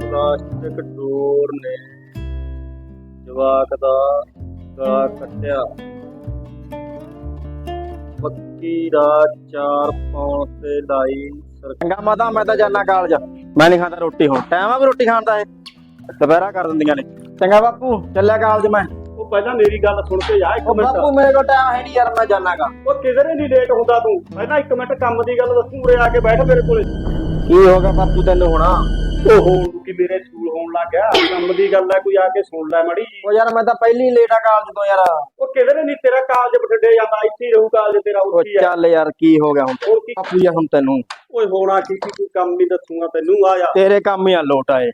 Plastic ਡੋਰ ਨੇ ਜਵਾਕ ਦਾ ਗਲਾ ਕੱਟਿਆ। ਪੱਕੀ ਦਾ ਚਾਰ ਪੌਣ ਤੇ ਲਾਈ ਸਰ ਚੰਗਾ ਮਾਤਾ ਮੈਂ ਤਾਂ ਜਾਣਾ ਕਾਲਜ। ਮੈਂ ਨਹੀਂ ਖਾਂਦਾ ਰੋਟੀ ਹੁਣ। ਟਾਈਮ ਆ ਵੀ ਰੋਟੀ ਖਾਣ ਦਾ ਇਹ। ਦੁਪਹਿਰਾ ਕਰ ਦਿੰਦੀਆਂ ਨੇ। ਚੰਗਾ ਬਾਪੂ ਚੱਲਿਆ ਕਾਲਜ ਮੈਂ। ਉਹ ਪਹਿਲਾਂ ਮੇਰੀ ਗੱਲ ਸੁਣ ਕੇ ਜਾ ਇੱਕ ਮਿੰਟ। ਬਾਪੂ ਮੇਰੇ ਕੋਲ ਟਾਈਮ ਹੈ ਨਹੀਂ ਯਾਰ ਮੈਂ ਜਾਣਾਗਾ ਉਹ ਕਿਧਰੇ ਨਹੀਂ ਲੇਟ ਹੁੰਦਾ ਤੂੰ? ਪਹਿਲਾਂ ਇੱਕ ਮਿੰਟ ਕੰਮ ਦੀ ਗੱਲ ਦੱਸੂ ਉਰੇ ਆ ਕੇ ਬੈਠ ਮੇਰੇ ਕੋਲੇ। ਕੀ ਹੋਗਾ ਬਾਪੂ ਤੈਨੂੰ ਹੁਣ? ਓਹੋ ਕਿ ਮੇਰੇ ਸਕੂਲ ਹੋਣ ਲੱਗ ਗਿਆ। ਕੰਮ ਦੀ ਗੱਲ ਹੈ ਕੋਈ ਆ ਕੇ ਸੁਣ ਲੈ ਮੜੀ ਉਹ ਯਾਰ ਮੈਂ ਤਾਂ ਪਹਿਲੀ ਲੇਟ ਆ ਕਾਲਜ ਤੋਂ ਯਾਰ। ਉਹ ਕਿਧਰੇ ਨਹੀਂ ਤੇਰਾ ਕਾਲਜ ਬਠਿੰਡੇ ਜਾਂਦਾ ਇੱਥੇ ਹੀ ਰਹੂ ਕਾਲਜ ਤੇਰਾ ਉਹ ਉੱਥੇ ਹੀ ਹੈ ਚੱਲ ਯਾਰ ਕੀ ਹੋ ਗਿਆ ਹੁਣ? ਹੋਰ ਕੀ? ਬਾਪੂ ਯਾਰ ਹੁਣ ਤੈਨੂੰ। ਓਏ ਹੋਣਾ ਕੀ ਕੀ ਕੋਈ ਕੰਮ ਨਹੀਂ ਦੱਸੂਗਾ ਤੈਨੂੰ ਆ ਜਾ। ਤੇਰੇ ਕੰਮ ਹੀ ਆ ਲੋਟ ਆਏ।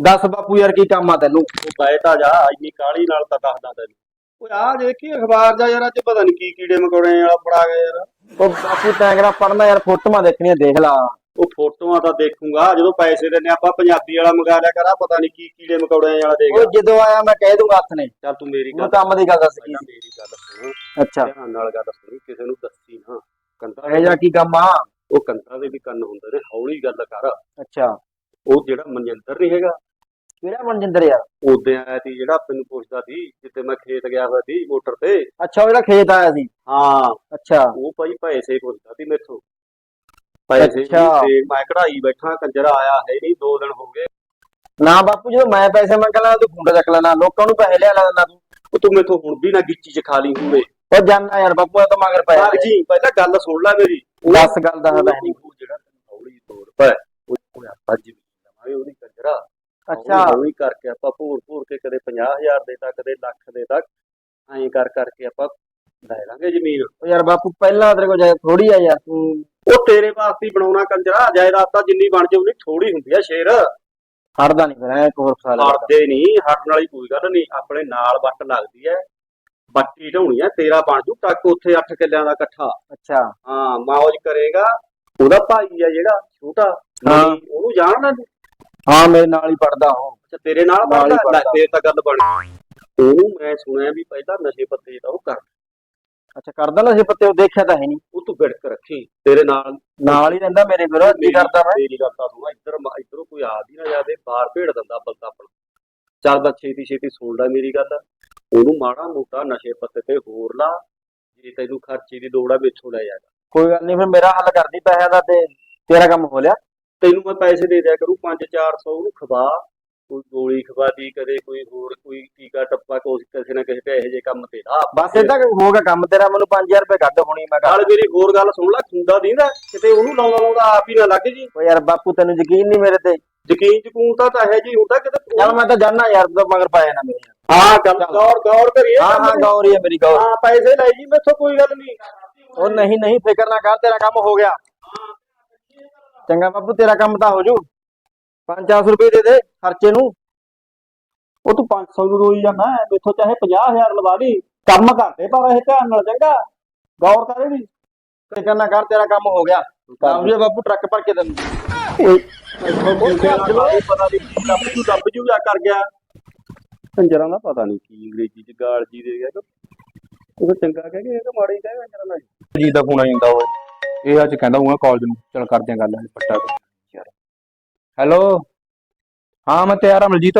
ਦੱਸ ਬਾਪੂ ਯਾਰ ਕੀ ਕੰਮ ਆ ਤੈਨੂੰ? ਉਹ ਬੈਠਾ ਜਾ ਇੰਨੀ ਕਾਲੀ ਨਾਲ ਤਾਂ ਦੱਸਦਾ ਤੈਨੂੰ। ਓਏ ਆ ਦੇਖੀ ਅਖਬਾਰ ਜਾ ਯਾਰ ਅੱਜ ਪਤਾ ਨਹੀਂ ਕੀ ਕੀੜੇ ਮਕੌੜੇ ਵਾਲਾ ਪੜਾ ਗਿਆ ਯਾਰ। ਉਹ ਬਾਪੂ ਤੈਂਗਰਾ ਪੜਨਾ ਯਾਰ ਫੋਟੋਆਂ ਦੇਖਣੀਆਂ ਦੇਖ ਲਾ। ਉਹ ਫੋਟੋਆਂ ਤਾਂ ਦੇਖੂਗਾ ਜਦੋਂ ਪੈਸੇ ਦਿੰਨੇ ਆਪਾਂ ਪੰਜਾਬੀ ਵਾਲਾ ਮੰਗਾ ਲਿਆ ਕਰਾ ਪਤਾ ਨਹੀਂ ਕੀ ਕੀੜੇ ਮਕੌੜੇ ਵਾਲਾ ਦੇਖ ਉਹ ਜਦੋਂ ਆਇਆ ਮੈਂ ਕਹਿ ਦੂੰਗਾ ਹੱਥ ਨੇ। ਚੱਲ ਤੂੰ ਮੇਰੀ ਗੱਲ ਕੰਮ ਦੀ ਗੱਲ ਦੱਸ ਕੀ ਮੇਰੀ ਗੱਲ ਸੁਣ। ਅੱਛਾ। ਧਿਆਨ ਨਾਲ ਗੱਲ ਸੁਣੀ ਕਿਸੇ ਨੂੰ ਦੱਸੀ ਨਾ। ਕੰਧਾਂ ਇਹ ਜਾ ਕੀ ਕੰਮ ਆ? ਉਹ ਕੰਧਾਂ ਦੇ ਵੀ ਕੰਨ ਹੁੰਦੇ ਨੇ ਹੌਲੀ ਗੱਲ ਕਰ। ਅੱਛਾ। ਉਹ ਜਿਹੜਾ ਮਨਜਿੰਦਰ ਨਹੀਂ ਹੈਗਾ। ਕਿਹੜਾ ਮਨਜਿੰਦਰ ਯਾਰ? ਉਦੋਂ ਆਇਆ ਸੀ ਜਿਹੜਾ ਮੈਨੂੰ ਪੁੱਛਦਾ ਸੀ ਜਿੱਤੇ ਮੈਂ ਖੇਤ ਗਿਆ ਹੋਇਆ ਸੀ ਮੋਟਰ ਤੇ। ਅੱਛਾ ਉਹ ਜਿਹੜਾ ਖੇਤ ਆਇਆ ਸੀ? ਹਾਂ। ਅੱਛਾ। ਉਹ ਭਾਈ ਪੈਸੇ ਪੁੱਛਦਾ ਸੀ ਮੈਥੋਂ। ਪੈਸੇ ਅੱਛਾ। ਤੇ ਮੈਂ ਕਢਾਈ ਬੈਠਾ ਕੰਜਰ ਆਇਆ ਹੈ ਨਹੀਂ ਦੋ ਦਿਨ ਹੋ ਗਏ। ਨਾ ਬਾਪੂ ਜਦੋਂ ਮੈਂ ਪੈਸੇ ਮੰਗ ਲਾਂ ਤੂੰ ਖੁੰਡਾ ਚੱਕ ਲੈਣਾ ਲੋਕਾਂ ਨੂੰ ਪੈਸੇ ਲਿਆ ਲੈਣਾ ਤੂੰ। ਉਹ ਤੂੰ ਮੈਥੋਂ ਹੁਣ ਵੀ ਨਾ ਗਿੱਚੀ ਚ ਖਾ ਲਈ ਹੁੰਦੇ ਉਹ ਜਾਨਾ ਯਾਰ ਬਾਪੂ ਇਹ ਤਾਂ ਮਗਰ ਪੈ ਪਰ ਜੀ ਪਹਿਲਾਂ ਗੱਲ ਸੁਣ ਲੈ ਮੇਰੀ। ਦੱਸ ਗੱਲ ਦਾ ਹੈ ਉਹ ਜਿਹੜਾ ਤੈਨੂੰ ਹੌਲੀ ਤੋੜ ਪੈ ਉਹ ਆਪਾਂ ਜੀ ਲਵਾਂਗੇ ਉਹਦੀ ਕੰਜਰਾ। ਅੱਛਾ। ਹੌਲੀ ਕਰਕੇ ਆਪਾਂ ਭੂਰ ਭੂਰ ਕੇ ਕਦੇ 50000 ਦੇ ਤੱਕ ਕਦੇ ਲੱਖ ਦੇ ਤੱਕ ਐਂ ਕਰ ਕਰਕੇ ਆਪਾਂ ਲੈ ਲਾਂਗੇ ਜ਼ਮੀਨ। ਉਹ ਯਾਰ ਬਾਪੂ ਪਹਿਲਾਂ ਤੇਰੇ ਕੋਲ ਜਾਇ ਥੋੜੀ ਆ ਯਾਰ ਤੂੰ ਉਹ ਤੇਰੇ ਵਾਸਤੇ ਹੀ ਬਣਾਉਣਾ ਕੰਜਰਾ ਜਾਇਦਾਦ ਤਾਂ ਜਿੰਨੀ ਬਣ ਜਾਊ ਉਨੀ ਥੋੜੀ ਹੁੰਦੀ ਆ ਸ਼ੇਰ। ਹੜਦਾ ਨਹੀਂ ਫਿਰ ਐ ਇੱਕ ਹੋਰ ਫਸਾ ਲੈ ਹਟਦੇ ਨਹੀਂ ਵਾਲੀ ਕੋਈ ਗੱਲ ਨਹੀਂ ਆਪਣੇ ਨਾਲ ਵੱਟ ਲੱਗਦੀ ਐ। ਬੱਟੀ ਢਾਉਣੀ ਐ ਤੇਰਾ ਬਣ ਜੂ ਟੱਕ ਉੱਥੇ 8 ਕਿੱਲਿਆਂ ਦਾ ਇਕੱਠਾ। ਅੱਛਾ। ਹਾਂ ਮੌਜ ਕਰੇਗਾ। ਉਹਦਾ ਭਾਈ ਆ ਜਿਹੜਾ ਛੋਟਾ ਹਾਂ। ਮਨੀ, ਉਹਨੂੰ ਜਾਣਦਾ ਤੂੰ? ਹਾਂ ਮੇਰੇ ਨਾਲ ਹੀ ਪੜਦਾ ਉਹ। ਅੱਛਾ ਤੇਰੇ ਨਾਲ ਨਾਲ ਹੀ ਪੜਦਾ? ਪੜ੍ਹਦਾ। ਫੇਰ ਤਾਂ ਗੱਲ ਬਣ ਉਹਨੂੰ ਮੈਂ ਸੁਣਿਆ ਵੀ ਪਹਿਲਾਂ ਨਸ਼ੇ ਪੱਤੇ ਦਾ ਉਹ ਕਰ ਅੱਛਾ ਕਰਦਾ ਨਾ ਪੱਤੇ ਉਹ ਦੇਖਿਆ ਤਾਂ ਹੈ ਨਹੀਂ। ਉਹ ਤੂੰ ਵਿੜਕ ਰੱਖੀ ਤੇਰੇ ਨਾਲ ਨਾਲ ਹੀ ਰਹਿੰਦਾ ਮੇਰੇ ਫਿਰ ਕੀ ਕਰਦਾ ਮੈਂ? ਮੇਰੀ ਗੱਲ ਤਾਂ ਸੁਣਾ ਇੱਧਰ ਇੱਧਰੋਂ ਕੋਈ ਆ ਦੀ ਨਾ ਜਾਵੇ ਬਾਹਰ ਭੇੜ ਦਿੰਦਾ ਬੰਦਾ ਆਪਣਾ। ਚੱਲ ਬਸ ਛੇਤੀ ਛੇਤੀ ਸੁਣ ਲੈ ਮੇਰੀ ਗੱਲ। ਉਹਨੂੰ ਮਾੜਾ ਮੋਟਾ ਨਸ਼ੇ ਪੱਤੇ ਤੇ ਹੋਰ ਲਾ ਜੇ ਤੈਨੂੰ ਖਰਚੇ ਦੀ ਲੋੜ ਆ ਮੇਥੋਂ ਲੈ ਜਾਗਾ ਕੋਈ ਗੱਲ ਨਹੀਂ ਫਿਰ ਮੇਰਾ ਹੱਲ ਕਰਦੀ ਪੈਸਿਆਂ ਦਾ ਤੇ ਤੇਰਾ ਕੰਮ ਹੋ ਲਿਆ। ਤੈਨੂੰ ਮੈਂ ਪੈਸੇ ਦੇ ਦਿਆ ਕਰੂ 5-400 ਉਹਨੂੰ ਖਵਾ। ਕੋਈ ਗੋਲੀ ਖਵਾਦੀ ਕਦੇ ਕੋਈ ਹੋਰ ਕੋਈ ਟੀਕਾ ਟੱਪਾ ਕੋਈ ਕਿਸੇ ਨਾ ਕਿਸੇ ਤੇ ਇਹੋ ਜਿਹੇ ਕੰਮ ਤੇ ਲਾ ਬਸ ਤਾਂ ਹੋ ਗਿਆ ਕੰਮ ਤੇਰਾ ਮੈਨੂੰ 5000 ਰੁਪਏ ਕੱਢ ਹੋਣੀ ਮੈਂ ਕਰ ਮੇਰੀ ਹੋਰ ਗੱਲ ਸੁਣ ਲੈ ਖੁੰਡਾ ਦੀਂਦਾ ਕਿਤੇ ਉਹਨੂੰ ਲਾਉਂਦਾ ਲਾਉਂਦਾ ਆਪ ਹੀ ਨਾ ਲੱਗ ਜੀ। ਉਹ ਯਾਰ ਬਾਪੂ ਤੈਨੂੰ ਯਕੀਨ ਨਹੀਂ ਮੇਰੇ ਤੇ। ਯਕੀਨ ਯਕੂਨ ਤਾਂ ਤਾਂ ਇਹੋ ਜੀ ਹੁੰਦਾ ਕਿਤੇ ਚੱਲ ਮੈਂ ਤਾਂ ਜਾਣਾ ਯਾਰ ਤੂੰ ਮਗਰ ਪਾਇਆ ਨਾ ਮੇਰੇ ਹਾਂ ਗੱਲ। ਗੌਰ ਗੌਰ ਕਰੀਏ। ਹਾਂ ਹਾਂ ਗੌਰੀ ਹੈ ਮੇਰੀ ਗੌਰ। ਹਾਂ ਪੈਸੇ ਲੈ ਜੀ ਮੈਥੋਂ ਕੋਈ ਗੱਲ ਨਹੀਂ। ਉਹ ਨਹੀਂ ਨਹੀਂ ਫਿਕਰ ਨਾ ਕਰ ਤੇਰਾ ਕੰਮ ਹੋ ਗਿਆ। ਚੰਗਾ ਬਾਪੂ ਤੇਰਾ ਕੰਮ ਤਾਂ ਹੋ ਜੂ। 500 ਰੁਪਏ ਦੇ ਦੇ ਖਰਚੇ ਨੂੰ। ਉਹ ਤੂੰ 500 ਨੂੰ ਰੋਈ ਜਾਂਦਾ ਮੈਥੋਂ ਚਾਹੇ 50000 ਲਵਾ ਲਈ ਕੰਮ ਕਰਦੇ ਪਰ ਇਹ ਧਿਆਨ ਨਾਲ ਚੰਗਾ ਗੌਰ ਕਰੇ ਵੀ ਫਿਕਰ ਨਾ ਕਰ ਤੇਰਾ ਕੰਮ ਹੋ ਗਿਆ। ਕੰਮ ਜੀ ਬਾਪੂ ਟਰੱਕ ਭਰ ਕੇ ਤੈਨੂੰ ਪਤਾ ਨਹੀਂ ਕੀ ਲੱਭ ਜੂ ਲੱਭ ਜੂ ਜਾਂ ਕਰ ਗਿਆ। ਕੰਜਰਾਂ ਦਾ ਪਤਾ ਨਹੀਂ ਕੀ ਅੰਗਰੇਜ਼ੀ ਚ ਗਾਲ ਜੀ ਦੇ ਗਿਆ। ਉਹ ਚੰਗਾ ਕਹਿ ਗਿਆ ਕਿ ਮਾੜੀ ਕਹਿ ਕੰਜਰਾਂ ਦਾ ਜੀ ਦਾ ਫੋਨ ਆ ਜਾਂਦਾ ਉਹ ਇਹ ਅੱਜ ਕਹਿੰਦਾ ਹੂੰ ਕਾਲਜ ਨੂੰ। ਚਲ ਕਰਦੇ ਆ ਗੱਲ ਪੱਟਾ। ਹੈਲੋ ਹਾਂ ਮੈਂ ਤਿਆਰ ਆ ਮਲਜੀਤ।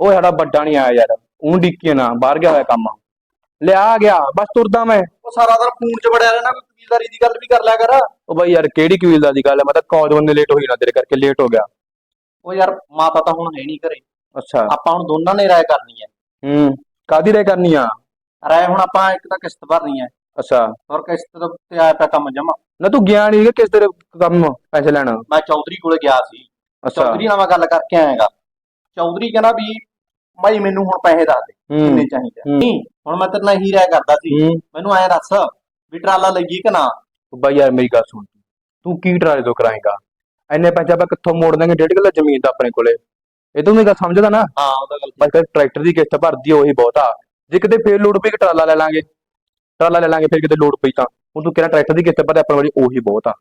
ਉਹ ਸਾਡਾ ਵੱਡਾ ਨਹੀਂ ਆਇਆ ਯਾਰ। ਉਹ ਡਿੱਕੀ ਨਾ ਬਾਹਰ ਗਿਆ ਹੋਇਆ ਕੰਮ। ਲਿਆ ਆ ਗਿਆ ਬਸ ਤੁਰਦਾ ਮੈਂ। ਉਹ ਸਾਰਾ ਦਿਨ ਫੋਨ 'ਚ ਵੜਿਆ ਰਹਿਣਾ ਕੋਈ ਕਬੀਲਦਾਰੀ ਦੀ ਗੱਲ ਵੀ ਕਰ ਲਿਆ ਕਰ। ਉਹ ਬਾਈ ਯਾਰ ਕਿਹੜੀ ਕਬੀਲਦਾਰ ਦੀ ਗੱਲ ਹੈ? ਮੈਂ ਤਾਂ ਕਾਲਜ ਬੰਦੇ ਲੇਟ ਹੋਈ ਨਾ ਤੇਰੇ ਕਰਕੇ ਲੇਟ ਹੋ ਗਿਆ। ਉਹ ਯਾਰ ਮਾਤਾ ਤਾਂ ਹੁਣ ਹੈ ਨਹੀਂ ਘਰੇ। ਅੱਛਾ। ਆਪਾਂ ਹੁਣ ਦੋਨਾਂ ਨੇ ਰਾਏ ਕਰਨੀ ਹੈ। ਹੂੰ ਕਾਦੀ ਰੇ ਕਰਨੀ ਆ? ਰਾਏ ਹੁਣ ਆਪਾਂ ਇੱਕ ਤਾਂ ਕਿਸ਼ਤ ਭਰਨੀ ਹੈ। ਅੱਛਾ। ਔਰ ਕਿਸ਼ਤ ਤੇ ਆਇਆ ਪਿਆ ਕੰਮ ਜਮਾ ਨਾ ਤੂੰ ਗਿਆ ਨਹੀਂ ਕਿਸ ਤੇਰੇ ਕੰਮ ਪੈਸੇ ਲੈਣ। ਮੈਂ ਚੌਧਰੀ ਕੋਲੇ ਗਿਆ ਸੀ। ਚੌਧਰੀ ਨਾਲ ਮੈਂ ਗੱਲ ਕਰਕੇ ਆਇਆਗਾ। ਚੌਧਰੀ ਕਹਿੰਦਾ ਵੀ ਭਾਈ ਮੈਨੂੰ ਹੁਣ ਪੈਸੇ ਦੱਸ ਦੇ ਕਿੰਨੇ ਚਾਹੀਦੇ। ਨਹੀਂ ਹੁਣ ਮੈਂ ਤੇਰੇ ਨਾਲ ਹੀ ਰਾਏ ਕਰਦਾ ਸੀ ਮੈਨੂੰ ਐਂ ਦੱਸ ਵੀ ਟਰਾਲਾ ਲਈਏ ਕਿ ਨਾ? ਬਾਈ ਯਾਰ ਮੇਰੀ ਗੱਲ ਸੁਣ। ਤੂੰ ਕੀ ਟਰਾਲੇ ਤੋਂ ਕਰਾਏਗਾ? ਐਨੇ ਪੈਸੇ ਆਪਾਂ ਕਿੱਥੋਂ ਮੋੜ ਦਾਂਗੇ ਡੇਢ ਕਿੱਲਾ ਜ਼ਮੀਨ ਤਾਂ ਆਪਣੇ ਕੋਲੇ। ਇਹ ਤੂੰ ਮੇਰੀ ਗੱਲ ਸਮਝਦਾ ਨਾ? ਹਾਂ ਉਹਦਾ ਗੱਲ ਬਸ ਟਰੈਕਟਰ ਦੀ ਕਿਸ਼ਤ ਭਰਦੀ ਉਹੀ ਬਹੁਤ ਆ। ਜੇ ਕਿਤੇ ਫੇਰ ਲੋਡ ਪਈ ਕਿ ਟਰਾਲਾ ਲੈ ਲਾਂਗੇ। ਟਰਾਲਾ ਲੈ ਲਾਂਗੇ ਫਿਰ ਕਿਤੇ ਲੋਡ ਪਈ ਤਾਂ। ਹੁਣ ਤੂੰ ਕਿਹੜਾ ਟਰੈਕਟਰ ਦੀ ਕਿਸ਼ਤ ਭਰੇ ਆਪਣੇ ਵਾਲੀ ਉਹੀ ਬਹੁਤ ਆ।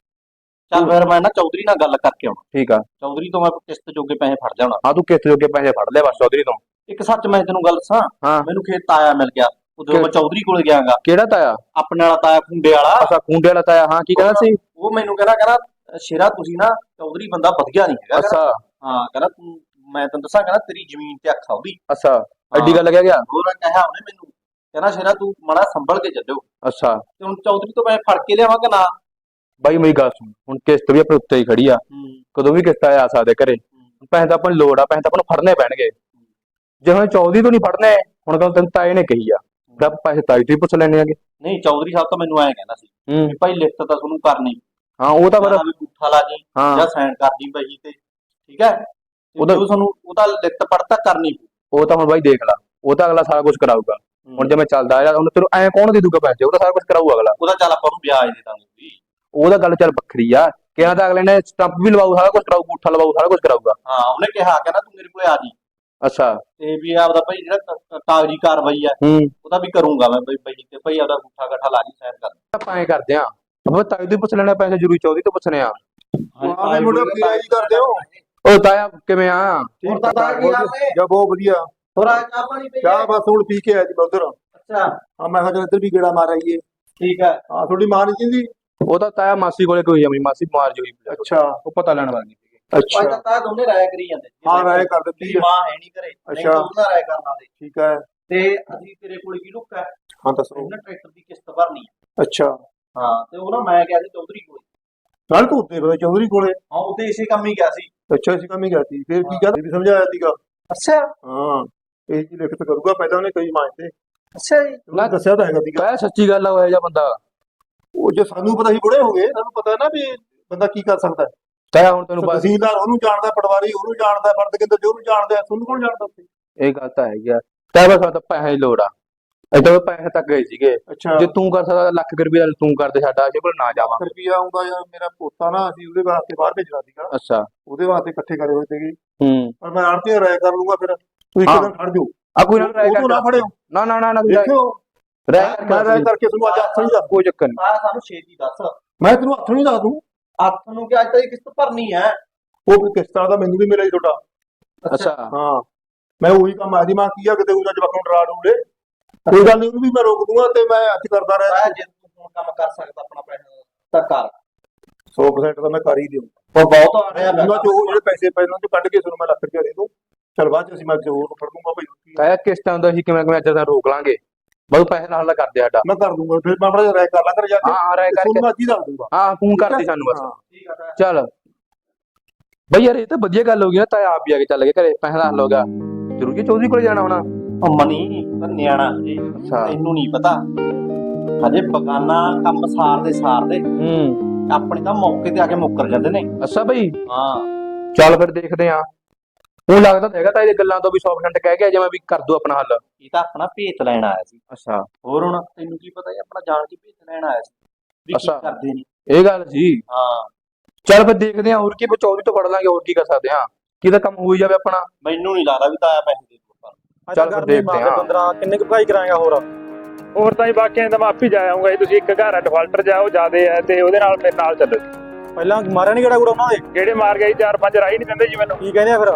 ਚੱਲ ਫਿਰ ਮੈਂ ਨਾ ਚੌਧਰੀ ਨਾਲ ਗੱਲ ਕਰਕੇ ਆਉਣਾ। ਠੀਕ ਆ। ਚੌਧਰੀ ਤੋਂ ਮੈਂ ਕਿਸ਼ਤ ਜੋਗੇ ਪੈਸੇ ਫੜ ਲਿਆਉਣਾ। ਹਾਂ ਤੂੰ ਕਿਸ਼ਤ ਜੋਗੇ ਪੈਸੇ ਫੜ ਲੈ ਬਸ ਚੌਧਰੀ ਤੋਂ। ਇੱਕ ਸੱਚ ਮੈਂ ਤੈਨੂੰ ਗੱਲ ਦੱਸਾਂ? ਹਾਂ। ਮੈਨੂੰ ਖੇਤ ਤਾਇਆ ਮਿਲ ਗਿਆ। ਉਦੋਂ ਮੈਂ ਚੌਧਰੀ ਕੋਲੇ ਗਿਆਗਾ ਕਿਹੜਾ ਤਾਇਆ? ਆਪਣੇ ਵਾਲਾ ਤਾਇਆ ਖੁੰਡੇ ਵਾਲਾ। ਅਸਾ ਖੁੰਡੇ ਵਾਲਾ ਤਾਇਆ। ਹਾਂ ਕੀ ਕਹਿੰਦਾ ਸੀ? ਉਹ ਮੈਨੂੰ ਕਹਿੰਦਾ ਕਹਿੰਦਾ ਸ਼ੇਰਾ ਤੁਸੀਂ ਨਾ ਚੌਧਰੀ ਬੰਦਾ ਵਧੀਆ ਨਹੀਂ ਹੈਗਾ। ਅੱਛਾ। ਹਾਂ ਕਹਿੰਦਾ ਤੂੰ ਮੈਂ ਤੈਨੂੰ ਦੱਸਾਂ ਕਹਿੰਦਾ ਤੇਰੀ ਜ਼ਮੀਨ ਤੇ ਅੱਖ ਆ ਉਹਦੀ। ਅੱਛਾ। ਐਡੀ ਗੱਲ ਕਹਿ ਗਿਆ? ਹੋਰ ਕਿਹਾ ਉਹਨੇ ਮੈਨੂੰ ਕਹਿੰਦਾ ਸ਼ੇਰਾ ਤੂੰ ਮੜਾ ਸੰਭਲ ਕੇ ਚੱਲਿਓ। ਅੱਛਾ। ਤੇ ਹੁਣ ਚੌਧਰੀ ਤੋਂ ਮੈਂ ਫੜ ਕੇ ਲਿਆਵਾਂ ਕਿ ਨਾ? ਬਾਈ ਮੇਰੀ ਗੱਲ ਸੁਣ ਹੁਣ ਕਿਸ਼ਤ ਵੀ ਆਪਣੇ ਉੱਤੇ ਹੀ ਖੜੀ ਆ। ਕਦੋਂ ਵੀ ਕਿਸ਼ਤ ਆ ਸਕਦੇ ਘਰੇ। ਪੈਸੇ ਤਾਂ ਆਪਾਂ ਨੂੰ ਲੋੜ ਆ ਪੈਸੇ ਤਾਂ ਆਪਾਂ ਨੂੰ ਫੜਨੇ ਪੈਣਗੇ। ਜੇ ਹੁਣ ਚੌਧਰੀ ਤੋਂ ਨਹੀਂ ਫੜਨੇ ਹੁਣ ਤਾਂ ਤੈਨੂੰ ਤਾਏ ਨੇ ਕਹੀ ਆ ਤਾਂ ਪੈਸੇ ਤਾਈ ਤੋਂ ਹੀ ਪੁੱਛ ਲੈਣੇ ਆਗੇ। ਨਹੀਂ ਚੌਧਰੀ ਸਾਹਿਬ ਤਾਂ ਮੈਨੂੰ ਐਂ ਕਹਿੰਦਾ ਸੀ ਵੀ ਭਾਈ ਲਿਖਤ ਤਾਂ ਤੁਹਾਨੂੰ ਕਰਨੀ। ਹਾਂ ਉਹ ਤਾਂ ਵੀ ਪੁੱਠਾ ਲਾ ਜੀ ਜਾਂ ਸਾਈਨ ਕਰ ਦੀ ਬਹੀ ਤੇ। ਠੀਕ ਹੈ? ਤੇ ਉਹਦਾ- ਤੁਹਾਨੂੰ ਉਹਦਾ ਲਿਖਤ ਪੜਤਾ ਕਰਨੀ ਉਹ ਤਾਂ ਹੁਣ ਬਾਈ ਦੇਖ ਲਾ ਉਹ ਤਾਂ ਅਗਲਾ ਸਾਰਾ ਕੁਝ ਕਰਾਊਗਾ। ਹੁਣ ਜੇ ਮੈਂ ਚੱਲਦਾ ਆ ਹੁਣ ਤੈਨੂੰ ਐ ਕੌਣ ਦੇ ਦੂਗਾ ਪੈਸੇ? ਉਹ ਤਾਂ ਸਾਰਾ ਕੁਝ ਕਰਾਊ ਅਗਲਾ। ਉਹਦਾ ਚੱਲ ਆਪਾਂ ਨੂੰ ਵਿਆਜ ਦੇ ਦਾਂਗੇ ਵੀ ਉਹਦਾ ਗੱਲ ਚੱਲ ਵੱਖਰੀ ਆ। ਕਿਹਾ ਤਾਂ ਅਗਲੇ ਨੇ ਸਟੰਪ ਵੀ ਲਵਾਊ ਸਾਰਾ ਕੁਝ ਕਰਾਊ ਪੁੱਠਾ ਲਵਾਊ ਸਾਰਾ ਕੁਝ ਕਰਾਊਗਾ। ਹਾਂ ਉਹਨੇ ਕਿਹਾ ਕਹਿੰਦਾ ਤੂੰ ਮੇਰੇ ਕੋਲੇ ਆ ਜੀ। ਅੱਛਾ। ਤੇ ਵੀ ਆਪਦਾ ਭਾਈ ਜਿਹੜਾ ਕ- ਕ- ਕਾਗਜ਼ੀ ਕਾਰਵਾਈ ਆ ਹੂੰ। ਉਹਦਾ ਵੀ ਕਰੂੰਗਾ ਮੈਂ ਬਈ ਬਈ ਤੇ ਭਾਈ ਆਪਦਾ ਗੁੱਠਾ ਗੱਠਾ ਲਾ ਜੀ ਸਾਈਨ ਕਰ। ਆਪਾਂ ਐ ਕਰਦੇ ਆ ਆਪਾਂ ਤਾਈ ਤੋਂ ਹੀ ਪੁੱਛ ਲੈਣਾ ਪੈਸੇ ਜ਼ਰੂਰੀ ਚੌਧਰੀ ਤੋਂ ਪੁੱਛਣੇ ਆ। ਆਵੇਂ ਮੁੰਡਾ ਪੀਆ ਜੀ ਕਰਦੇ ਹੋ? ਉਹ ਤਾਇਆ ਕਿਵੇਂ ਆ? ਹੋਰ ਤਾਂ ਤਾਂ ਕੀ ਹਾਲ ਨੇ ਜਾ ਬਹੁਤ ਵਧੀਆ। ਥੋੜਾ ਚਾਹ ਪਾਣੀ ਪੀ ਚਾਹ ਬਸ ਹੁਣ ਪੀ ਕੇ ਆਇਆ ਜੀ ਮੈਂ ਉਧਰ। ਅੱਛਾ। ਆ ਮੈਂ ਕਿਹਾ ਚੱਲ ਇੱਧਰ ਵੀ ਗੇੜਾ ਮਾਰ ਆਈਏ। ਠੀਕ ਹੈ ਆ ਤੁਹਾਡੀ ਮਾਂ ਨਹੀਂ ਜਿੰਦੀ? ਉਹ ਤਾਂ ਤਾਇਆ ਮਾਸੀ ਕੋਲੇ ਕੋਈ ਮੇਰੀ ਮਾਸੀ ਬਿਮਾਰ ਜੀ ਹੋਈ ਅੱਛਾ। ਉਹ ਪਤਾ ਲੈਣ ਵਾਲੀ ਅੱਛਾ। ਭਾਈ ਤਾਂ ਦੋਨੇ ਰਾਇ ਕਰੀ ਜਾਂਦੇ। ਹਾਂ ਰਾਏ ਕਰ ਦਿੱਤੀ ਮਾਂ ਹੈ ਨਹੀਂ ਘਰੇ ਨਹੀਂ ਅੱਛਾ। ਤਾਂ ਉਹਦਾ ਰਾਇ ਕਰਨਾ ਦੇ ਠੀਕ ਹੈ। ਤੇ ਅਸੀਂ ਤੇਰੇ ਕੋਲ ਕੀ ਲੁੱਕ ਹੈ। ਹਾਂ ਦੱਸੋ। ਇਹਨਾਂ ਟਰੈਕਟਰ ਦੀ ਕਿਸ਼ਤ ਭਰਨੀ ਹੈ। ਅੱਛਾ। ਹਾਂ ਤੇ ਉਹ ਨਾ ਮੈਂ ਗਿਆ ਸੀ ਚੌਧਰੀ ਕੋਲ। ਨਾਲ ਤੂੰ ਉੱਤੇ ਫਿਰ ਚੌਧਰੀ ਕੋਲੇ। ਹਾਂ ਉਹਦੇ ਇਸੇ ਕੰਮ ਹੀ ਗਿਆ ਸੀ। ਅੱਛਾ ਸੀ ਕੰਮ ਹੀ ਗਿਆ ਸੀ। ਫਿਰ ਕੀ ਕਰ ਵੀ ਸਮਝਾਇਆ ਸੀਗਾ? ਅੱਛਾ। ਹਾਂ ਇਹ ਜੀ ਲਿਖਤ ਕਰੂਗਾ ਪਹਿਲਾਂ ਉਹਨੇ ਕਈ ਮਾਂ ਤੇ ਅੱਛਾ ਜੀ। ਉਹਨੇ ਦੱਸਿਆ ਤਾਂ ਹੈਗਾ ਸੀਗਾ। ਸੱਚੀ ਗੱਲ ਆ ਉਹ ਜਿਹਾ ਬੰਦਾ। ਉਹ ਜੇ ਸਾਨੂੰ ਪਤਾ ਸੀ ਬੁੜੇ ਹੋ ਗਏ ਸਾਨੂੰ ਪਤਾ ਨਾ ਵੀ ਬੰਦਾ ਕੀ ਕਰ ਸਕਦਾ ਹੈ। ਤਾਇਆ ਹੁਣ ਤੈਨੂੰ ਪਤਾ ਤਹਿਸੀਲਦਾਰ ਉਹਨੂੰ ਜਾਣਦਾ ਪਟਵਾਰੀ ਉਹਨੂੰ ਜਾਣਦਾ ਫਰਦ ਕਿੰਦਰ ਜੋ ਉਹਨੂੰ ਜਾਣਦਾ ਤੁਹਾਨੂੰ ਕੌਣ ਜਾਣਦਾ ਉੱਥੇ? ਇਹ ਗੱਲ ਤਾਂ ਹੈਗੀ ਆ। ਤਾਇਆ ਬਸ ਤਾਂ ਪੈਸੇ ਦੀ ਲੋੜ ਆ। ਇਦਾਂ ਪੈਸੇ ਤੱਕ ਗਏ ਸੀਗੇ। ਅੱਛਾ। ਜੇ ਤੂੰ ਕਰ ਸਕਦਾ ਲੱਖ ਕੁ ਰੁਪਇਆ ਤੂੰ ਕਰਦੇ ਸਾਡਾ ਜੇ ਕੋਲ ਨਾ ਜਾਵਾਂ। ਰੁਪਿਆ ਆਉਂਦਾ ਯਾਰ ਮੇਰਾ ਪੋਤਾ ਨਾ ਅਸੀਂ ਉਹਦੇ ਵਾਸਤੇ ਬਾਹਰ ਭੇਜਣਾ ਸੀਗਾ। ਅੱਛਾ। ਉਹਦੇ ਵਾਸਤੇ ਇਕੱਠੇ ਕਰੇ ਹੋਏ ਸੀਗੇ। ਹੂੰ। ਪਰ ਮੈਂ ਆੜਤੀ ਰਾਏ ਕਰ ਲੂੰਗਾ ਫਿਰ। ਤੂੰ ਇੱਕ। ਦਿਨ ਖੜ ਜਾਓ ਆ ਕੋਈ ਨਾ ਰਾਇ ਉਹ ਤੋਂ ਨਾ ਕਰ ਫੜਿਓ। ਨਾ ਨਾ ਨਾ ਨਾ ਤੂੰ ਰਾਇ ਮੈਂ ਕਰ ਕਰਕੇ ਤੁਹਾਨੂੰ ਅੱਜ ਹੱਥ ਨਹੀਂ ਦੱਸ ਕੋਈ ਚੱਕਰ ਨਹੀਂ। ਆ ਸਾਨੂੰ ਛੇਤੀ ਦੱਸ। ਮੈਂ ਤੈਨੂੰ ਹੱਥ ਨਹੀਂ ਦੱਸ ਦੂੰ ਹੱਥ ਨੂੰ ਕਿ ਅੱਜ ਤੱਕ ਕਿਸ਼ਤ ਭਰਨੀ ਹੈ? ਉਹ ਵੀ ਕਿਸ ਤਰ੍ਹਾਂ ਦਾ ਮੈਨੂੰ ਵੀ ਮਿਲਿਆ ਜੀ ਤੁਹਾਡਾ। ਅੱਛਾ। ਹਾਂ। ਮੈਂ ਉਹੀ ਕੰਮ ਆਦੀ ਮਾਂ ਕੀ ਆ ਕਿਤੇ ਉਹਦਾ ਜਵਾਕਾਂ ਨੂੰ ਡਰਾ ਡੂਲੇ ਕੋਈ ਗੱਲ ਨਹੀਂ ਉਹਨੂੰ ਵੀ ਮੈਂ ਰੋਕ ਦੂੰਗਾ ਤੇ ਮੈਂ ਅੱਜ ਕਰਦਾ ਰਿਹਾ। ਮੈਂ ਜੇ ਤੂੰ ਹੁਣ ਕੰਮ ਕਰ ਸਕਦਾ ਆਪਣਾ ਪੈਸਾ ਤਾਂ ਕਰ। 100% ਤਾਂ ਮੈਂ ਕਰ ਹੀ ਦਿਉਂ ਉਹ ਬਹੁਤ ਆ ਰਿਹਾ ਚੋਂ ਉਹ ਜਿਹੜੇ ਪੈਸੇ ਪਹਿਲਾਂ ਤੋਂ ਕੱਢ ਕੇ ਤੁਹਾਨੂੰ ਮੈਂ ਲੱਖ ਰੁਪਇਆ ਦੇ ਦੂੰ। ਚਲ ਬਾਅਦ ਚ ਅਸੀਂ ਮੈਂ ਕਿਸੇ ਹੋਰ ਫੜ ਦੂੰਗਾ ਭਾਈ ਤਾਇਆ ਕਿਸ ਟਾਈਮ ਦਾ ਅਸੀਂ ਕਿਵੇਂ ਕਿਵੇਂ ਅੱਜ ਦਾ ਰੋਕ ਲਾਂਗੇ। ਬਹੁਤ ਪੈਸੇ ਨਾਲ ਹੱਲ ਕਰਦੇ ਸਾਡਾ। ਮੈਂ ਕਰ ਦੂੰਗਾ ਫਿਰ ਮੈਂ ਬੜਾ ਰਾਏ ਕਰ ਲਾਂ ਕਰ ਜਾ ਕੇ ਹਾਂ ਹਾਂ ਰਾਇ ਕਰਕੇ। ਤੁਹਾਨੂੰ ਮੈਂ ਅੱਜ ਹੀ ਦੱਸ ਦੂੰਗਾ ਹਾਂ? ਫੋਨ ਕਰਦੀ ਸਾਨੂੰ ਬਸ। ਤਾਂ ਚੱਲ। ਬਈ ਯਾਰ ਇਹ ਤਾਂ ਵਧੀਆ ਗੱਲ ਹੋ ਗਈ ਨਾ ਤਾਇਆ ਆਪ ਹੀ ਆ ਕੇ ਚੱਲ ਗਏ ਘਰੇ ਪੈਸੇ ਦਾ ਹੱਲ ਹੋ ਗਿਆ। ਜ਼ਰੂਰ ਚੌਧਰੀ ਕੋਲ ਜਾਣਾ ਹੋਣਾ। ਉਹ ਮਨੀ ਤਾਂ ਨਿਆਣਾ ਅੱਛਾ। ਤੈਨੂੰ ਨਹੀਂ ਪਤਾ। ਹਜੇ ਬਗਾਨਾ ਕੰਮ ਸਾਰ ਦੇ ਸਾਰ ਦੇ। ਹੂੰ। ਆਪਣੇ ਤਾਂ ਮੌਕੇ ਤੇ ਆ ਕੇ ਮੁੱਕਰ ਜਾਂਦੇ ਨੇ। ਅੱਛਾ ਬਈ। ਹਾਂ। ਚੱਲ ਫਿਰ ਦੇਖਦੇ ਆਂ ਉਹ ਲੱਗਦਾ ਤਾਂ ਹੈਗਾ ਤਾਂ ਇਹਦੇ ਗੱਲਾਂ ਤੋਂ ਵੀ 100% ਕਹਿ ਗਿਆ ਜਿਵੇਂ ਵੀ ਕਰ ਦੂ ਆਪਣਾ ਹੱਲ। ਇਹ ਤਾਂ ਆਪਣਾ ਭੇਤ ਲੈਣ ਆਇਆ ਸੀ। ਅੱਛਾ। ਹੋਰ ਹੁਣ ਤੈਨੂੰ ਕੀ ਪਤਾ ਇਹ ਆਪਣਾ ਜਾਣ ਕੇ ਭੇਤ ਲੈਣ ਆਇਆ ਸੀ ਵੀ ਕੀ ਅੱਛਾ। ਕਰਦੇ ਨੇ। ਇਹ ਗੱਲ ਸੀ। ਹਾਂ। ਚੱਲ ਫਿਰ ਦੇਖਦੇ ਆਂ ਹੋਰ ਕੀ ਚੌਧਰੀ ਤੋਂ ਫੜ ਲਾਂਗੇ ਹੋਰ ਕੀ ਕਰ ਸਕਦੇ ਆਂ ਕਿਹਦਾ ਕੰਮ ਹੋਈ ਜਾਵੇ ਆਪਣਾ। ਮੈਨੂੰ ਨਹੀਂ ਲੱਗਦਾ ਵੀ ਤਾਂ ਆਇਆ ਪੈਸੇ ਦੇ ਦੂਗਾ ਚੱਲ ਫਿਰ ਦੇਖਦੇ ਆਂ ਬੰਦਰਾ ਕਿੰਨੇ ਕੁ ਭਾਈ ਕਰਾਂਗਾ ਹੋਰ? ਹੋਰ ਤਾਂ ਹੀ ਬਾਕੀਆਂ ਦਾ ਮੈਂ ਆਪ ਹੀ ਜਾ ਆਉਂਗਾ ਜੀ ਤੁਸੀਂ ਇੱਕ ਘਰ ਆ ਡਿਫਾਲਟਰ ਜਾਓ ਜਿਆਦੇ ਆ ਤੇ ਉਹਦੇ ਨਾਲ ਮੇਰੇ ਨਾਲ ਚੱਲੋ ਪਹਿਲਾਂ ਮਾਰਿਆ ਨਹੀਂ ਕਿਹੜਾ ਗੁੜਾ ਉਹਨਾਂ ਦੇ ਕਿਹੜੇ ਮਾਰ ਗਏ ਜੀ, ਚਾਰ ਪੰਜ ਰਾਈ ਨਹੀਂ ਦਿੰਦੇ ਜੀ ਮੈਨੂੰ। ਕੀ ਕਹਿੰਦੇ ਆ ਫਿਰ?